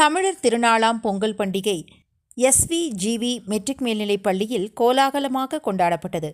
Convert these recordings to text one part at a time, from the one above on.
தமிழர் திருநாளாம் பொங்கல் பண்டிகை எஸ்விஜிவி மெட்ரிக் மேல்நிலைப் பள்ளியில் கோலாகலமாக கொண்டாடப்பட்டது.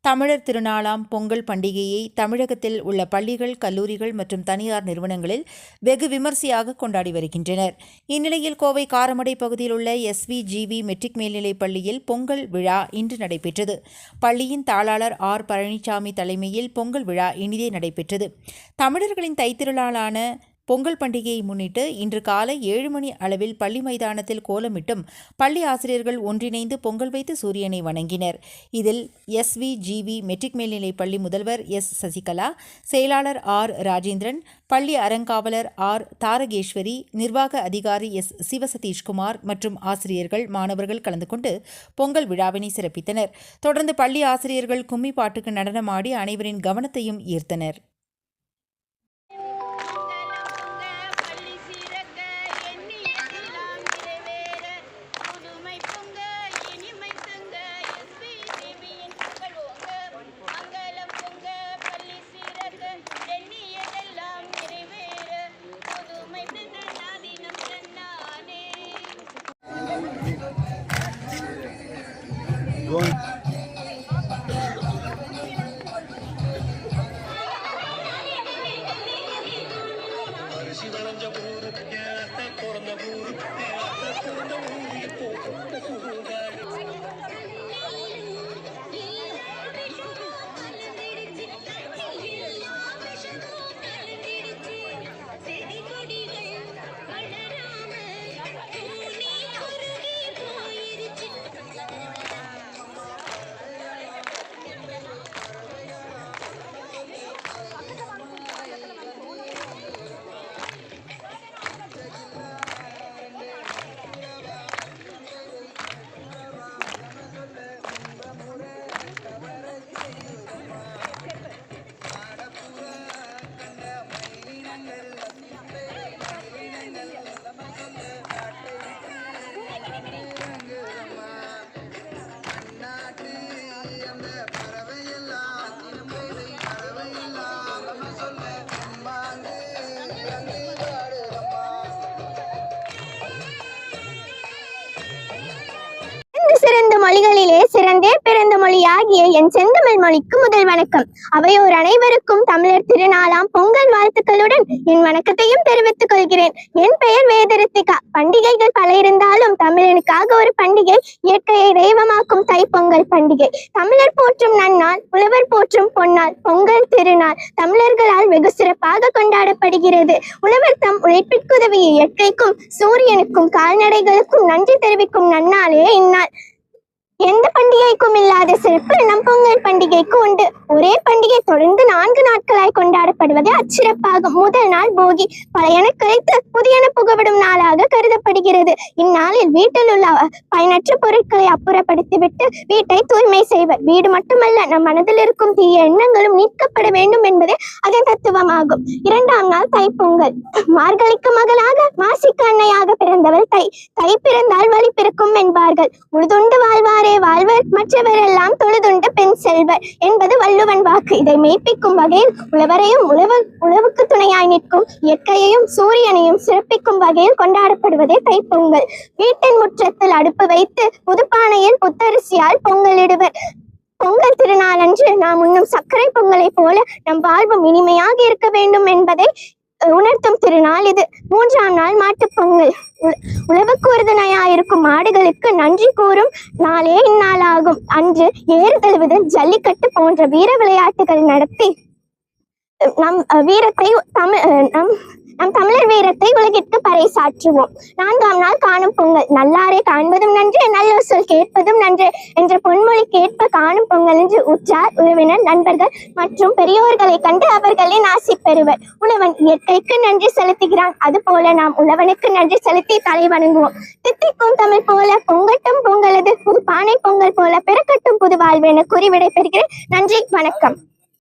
தமிழர் திருநாளாம் பொங்கல் பண்டிகையை தமிழகத்தில் உள்ள பள்ளிகள் கல்லூரிகள் மற்றும் தனியார் நிறுவனங்களில் வெகு விமர்சையாக கொண்டாடி வருகின்றனர். இந்நிலையில் கோவை காரமடை பகுதியில் உள்ள எஸ்விஜிவி மெட்ரிக் மேல்நிலைப் பள்ளியில் பொங்கல் விழா இன்று நடைபெற்றது. பள்ளியின் தாளாளர் ஆர் பழனிசாமி தலைமையில் பொங்கல் விழா இனிதே நடைபெற்றது. தமிழர்களின் தைத்திருநாளான பொங்கல் பண்டிகையை முன்னிட்டு இன்று காலை ஏழு மணி அளவில் பள்ளி மைதானத்தில் கோலமிட்டும் பள்ளி ஆசிரியர்கள் ஒன்றிணைந்து பொங்கல் வைத்து சூரியனை வணங்கினர். இதில் எஸ்விஜிவி மெட்ரிக் மேல்நிலைப் பள்ளி முதல்வர் எஸ் சசிகலா செயலாளர் ஆர் ராஜேந்திரன் பள்ளி அறங்காவலர் ஆர் தாரகேஸ்வரி நிர்வாக அதிகாரி எஸ் சிவசதீஷ்குமார் மற்றும் ஆசிரியர்கள் மாணவர்கள் கலந்து கொண்டு பொங்கல் விழாவினை சிறப்பித்தனர். தொடர்ந்து பள்ளி ஆசிரியர்கள் கும்மி பாட்டுக்கு நடனமாடி அனைவரின் கவனத்தையும் ஈர்த்தனர். மொழிகளிலே சிறந்தே பிறந்த மொழியாகிய என் செந்தமிழ் மொழிக்கு முதல் வணக்கம். அவையோர் அனைவருக்கும் தமிழர் திருநாளாம் பொங்கல் வாழ்த்துக்களுடன் என் வணக்கத்தையும் தெரிவித்துக் கொள்கிறேன். என் பெயர் வேதரித்திகா. பண்டிகைகள் பல இருந்தாலும் தமிழனுக்காக ஒரு பண்டிகை இயற்கையை தெய்வமாக்கும் தைப்பொங்கல் பண்டிகை. தமிழர் போற்றும் நன்னாள் புலவர் போற்றும் பொன்னாள் பொங்கல் திருநாள் தமிழர்களால் வெகு சிறப்பாக கொண்டாடப்படுகிறது. உழவர் தம் உழைப்பிற்குதவிய இயற்கைக்கும் சூரியனுக்கும் கால்நடைகளுக்கும் நன்றி தெரிவிக்கும் நன்னாளே இந்நாள். எந்த பண்டிகைக்கும் இல்லாத சிறப்பு நம் பொங்கல் பண்டிகைக்கு உண்டு. ஒரே பண்டிகை தொடர்ந்து நான்கு நாட்களாய் கொண்டாடப்படுவது அச்சிறப்பாகும். முதல் நாள் போகி. பழையன கழித்து புதியன புகவிடும் நாளாக கருதப்படுகிறது. இந்நாளில் வீட்டில் உள்ள பயனற்ற பொருட்களை அப்புறப்படுத்திவிட்டு வீட்டை தூய்மை செய்வர். வீடு மட்டுமல்ல நம் மனதில் இருக்கும் தீய எண்ணங்களும் நீக்கப்பட வேண்டும் என்பதே அதன் தத்துவமாகும். இரண்டாம் நாள் தைப்பொங்கல். மார்கழிக்கு மகளாக மாசிக்கு அன்னையாக பிறந்தவள் தை. தை பிறந்தால் வழி பிறக்கும் என்பார்கள். உழுதுண்டு வாழ்வாரே வாழ்வர் மற்றவரெல்லாம் தொழுதுண்டு பெண் செல்வர் என்பது வள்ளுவன் வாக்கு. இதை மெய்ப்பிக்கும் வகையில் உழவரையும் உழவு உழவுக்கு துணையாய் நிற்கும் இயற்கையையும் சூரியனையும் சிறப்பிக்கும் வகையில் கொண்டாடப்படுவதே தைப்பொங்கல். வீட்டின் முற்றத்தில் அடுப்பு வைத்து புதுப்பானையில் புத்தரிசியால் பொங்கலிடுவர். பொங்கல் திருநாளன்று நாம் உண்ணும் சர்க்கரை பொங்கலைப் போல நம் வாழ்வும் இனிமையாக இருக்க வேண்டும் என்பதை உணர்த்தும் திருநாள் இது. மூன்றாம் நாள் மாட்டுப் பொங்கல். உ- உழவுக்கு மாடுகளுக்கு நன்றி கூறும் நாளே இந்நாளாகும். அன்று ஏறு தழுவுதல் ஜல்லிக்கட்டு போன்ற வீர விளையாட்டுகள் நடத்தி நம் வீரத்தை தமிழ் அஹ், நம் நம் தமிழர் வீரத்தை உலகிற்கு பறைசாற்றுவோம். நான்காம் நாள் காணும் பொங்கல். நல்லாரே காண்பதும் நன்று நல்ல சொல் கேட்பதும் நன்று என்ற பொன்மொழி கேட்ப காணும் பொங்கல் என்று உற்றார் உறவினர் நண்பர்கள் மற்றும் பெரியோர்களை கண்டு அவர்களின் ஆசி பெறுவர். உழவன் இயற்கைக்கு நன்றி செலுத்துகிறான். அதுபோல நாம் உழவனுக்கு நன்றி செலுத்தி தலை வணங்குவோம். தித்திக்கும் தமிழ் போல பொங்கட்டும் பொங்கலது புது பானை பொங்கல் போல பிறக்கட்டும் புது வாழ்வு என கூறி விடைபெறுகிறேன். நன்றி வணக்கம்.